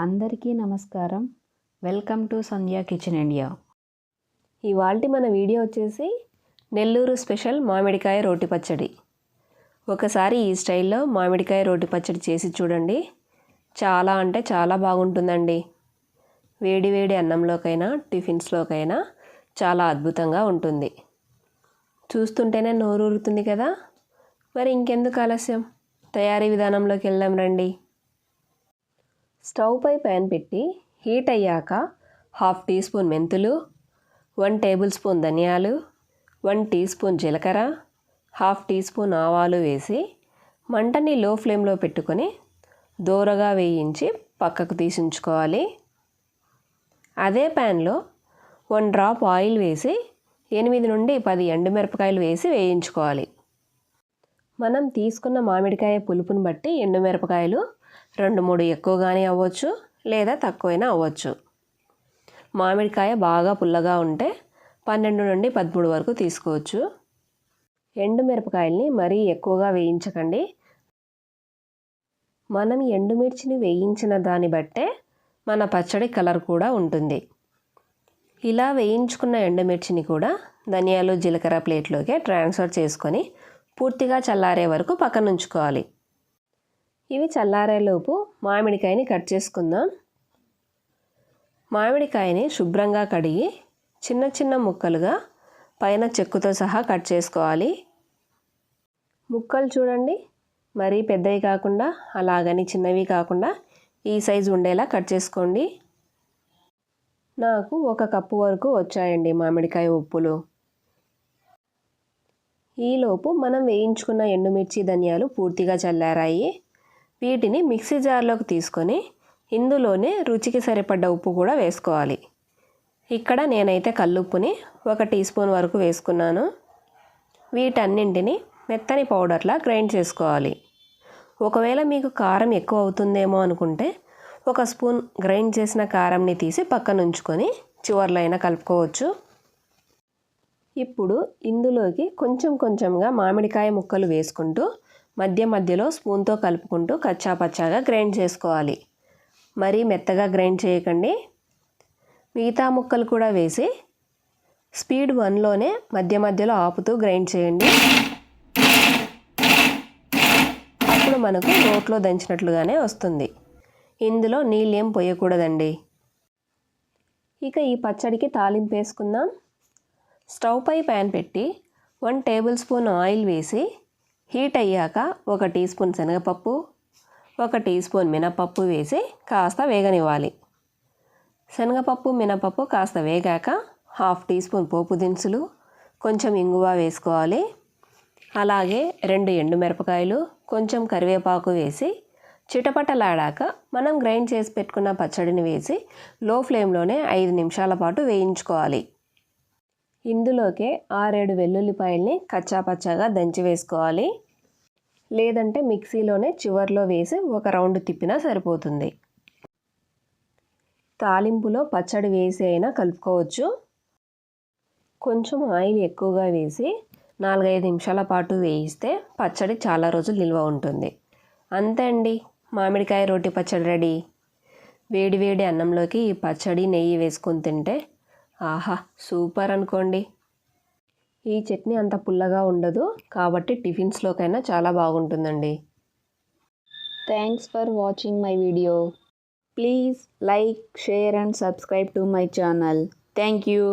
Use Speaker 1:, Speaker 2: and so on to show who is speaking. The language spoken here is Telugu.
Speaker 1: అందరికీ నమస్కారం. Welcome to Sandhya kitchen India.
Speaker 2: ఇవాల్టి మన వీడియో వచ్చేసి నెల్లూరు స్పెషల్ మామిడికాయ రోటి పచ్చడి. ఒకసారి ఈ స్టైల్లో మామిడికాయ రోటి పచ్చడి చేసి చూడండి. చాలా అంటే చాలా బాగుంటుందండి. వేడి వేడి అన్నంలోకైనా టిఫిన్స్లోకైనా చాలా అద్భుతంగా ఉంటుంది. చూస్తుంటేనే నోరూరుతుంది కదా. మరి ఇంకెందుకు ఆలస్యం? తయారీ విధానంలోకి వెళ్దాం రండి. స్టవ్ పై ప్యాన్ పెట్టి హీట్ అయ్యాక హాఫ్ టీ స్పూన్ మెంతులు వన్ టేబుల్ స్పూన్ ధనియాలు వన్ టీ స్పూన్ జీలకర్ర హాఫ్ టీ స్పూన్ ఆవాలు వేసి మంటని లో ఫ్లేమ్లో పెట్టుకొని దూరగా వేయించి పక్కకు తీసి ఉంచుకోవాలి అదే ప్యాన్లో వన్ డ్రాప్ ఆయిల్ వేసి ఎనిమిది నుండి పది ఎండుమిరపకాయలు వేసి వేయించుకోవాలి. మనం తీసుకున్న మామిడికాయ పులుపుని బట్టి ఎండుమిరపకాయలు రెండు మూడు ఎక్కువగానే అవ్వచ్చు లేదా తక్కువైనా అవ్వచ్చు. మామిడికాయ బాగా పుల్లగా ఉంటే పన్నెండు నుండి పదమూడు వరకు తీసుకోవచ్చు. ఎండు మిరపకాయల్ని మరీ ఎక్కువగా వేయించకండి. మనం ఎండుమిర్చిని వేయించిన దాన్ని బట్టే మన పచ్చడి కలర్ కూడా ఉంటుంది. ఇలా వేయించుకున్న ఎండుమిర్చిని కూడా ధనియాలు జీలకర్ర ప్లేట్లోకి ట్రాన్స్ఫర్ చేసుకొని పూర్తిగా చల్లారే వరకు పక్కన ఉంచుకోవాలి ఇవి చల్లారేలోపు మామిడికాయని కట్ చేసుకుందాం. మామిడికాయని శుభ్రంగా కడిగి చిన్న చిన్న ముక్కలుగా పైన చెక్కుతో సహా కట్ చేసుకోవాలి. ముక్కలు చూడండి. మరీ పెద్దవి కాకుండా అలాగని చిన్నవి కాకుండా ఈ సైజు ఉండేలా కట్ చేసుకోండి. నాకు ఒక కప్పు వరకు వచ్చాయండి మామిడికాయ ఉప్పులు. ఈలోపు మనం వేయించుకున్న ఎండుమిర్చి ధనియాలు పూర్తిగా చల్లారాయి. వీటిని మిక్సీ జార్లోకి తీసుకొని ఇందులోనే రుచికి సరిపడ్డ ఉప్పు కూడా వేసుకోవాలి. ఇక్కడ నేనైతే కల్లుప్పుని ఒక టీ స్పూన్ వరకు వేసుకున్నాను. వీటన్నింటిని మెత్తని పౌడర్లా గ్రైండ్ చేసుకోవాలి. ఒకవేళ మీకు కారం ఎక్కువ అవుతుందేమో అనుకుంటే ఒక స్పూన్ గ్రైండ్ చేసిన కారంని తీసి పక్కన ఉంచుకొని చివర్లో అయినా కలుపుకోవచ్చు. ఇప్పుడు ఇందులోకి కొంచెం కొంచెంగా మామిడికాయ ముక్కలు వేసుకుంటూ మధ్య మధ్యలో స్పూన్తో కలుపుకుంటూ కచ్చా పచ్చాగా గ్రైండ్ చేసుకోవాలి. మరీ మెత్తగా గ్రైండ్ చేయకండి. మిగతా ముక్కలు కూడా వేసి స్పీడ్ వన్లోనే మధ్య మధ్యలో ఆపుతూ గ్రైండ్ చేయండి. అప్పుడు మనకు నోట్లో దంచినట్లుగానే వస్తుంది. ఇందులో నీళ్ళేం పోయకూడదండి. ఇక ఈ పచ్చడికి తాలింపు వేసుకుందాం. స్టవ్ పై ప్యాన్ పెట్టి వన్ టేబుల్ స్పూన్ ఆయిల్ వేసి హీట్ అయ్యాక ఒక టీ స్పూన్ శనగపప్పు ఒక టీ స్పూన్ మినపప్పు వేసి కాస్త వేగనివ్వాలి. శనగపప్పు మినపప్పు కాస్త వేగాక హాఫ్ టీ స్పూన్ పోపు దినుసులు కొంచెం ఇంగువ వేసుకోవాలి. అలాగే రెండు ఎండుమిరపకాయలు కొంచెం కరివేపాకు వేసి చిటపటలాడాక మనం గ్రైండ్ చేసి పెట్టుకున్న పచ్చడిని వేసి లో ఫ్లేమ్లోనే ఐదు నిమిషాల పాటు వేయించుకోవాలి. ఇందులోకే ఆరేడు వెల్లుల్లిపాయల్ని కచ్చాపచ్చాగా దంచి వేసుకోవాలి. లేదంటే మిక్సీలోనే చివర్లో వేసి ఒక రౌండ్ తిప్పినా సరిపోతుంది. తాలింపులో పచ్చడి వేసి అయినా కలుపుకోవచ్చు. కొంచెం ఆయిల్ ఎక్కువగా వేసి నాలుగైదు నిమిషాల పాటు వేయిస్తే పచ్చడి చాలా రోజులు నిల్వ ఉంటుంది. అంతే అండి. మామిడికాయ రోటి పచ్చడి రెడీ. వేడి వేడి అన్నంలోకి ఈ పచ్చడి నెయ్యి వేసుకొని తింటే ఆహా సూపర్ అనుకోండి. ఈ చట్నీ అంత పుల్లగా ఉండదు కాబట్టి టిఫిన్స్లోకైనా చాలా బాగుంటుందండి.
Speaker 1: Thanks for watching my video please like share and subscribe to my channel thank you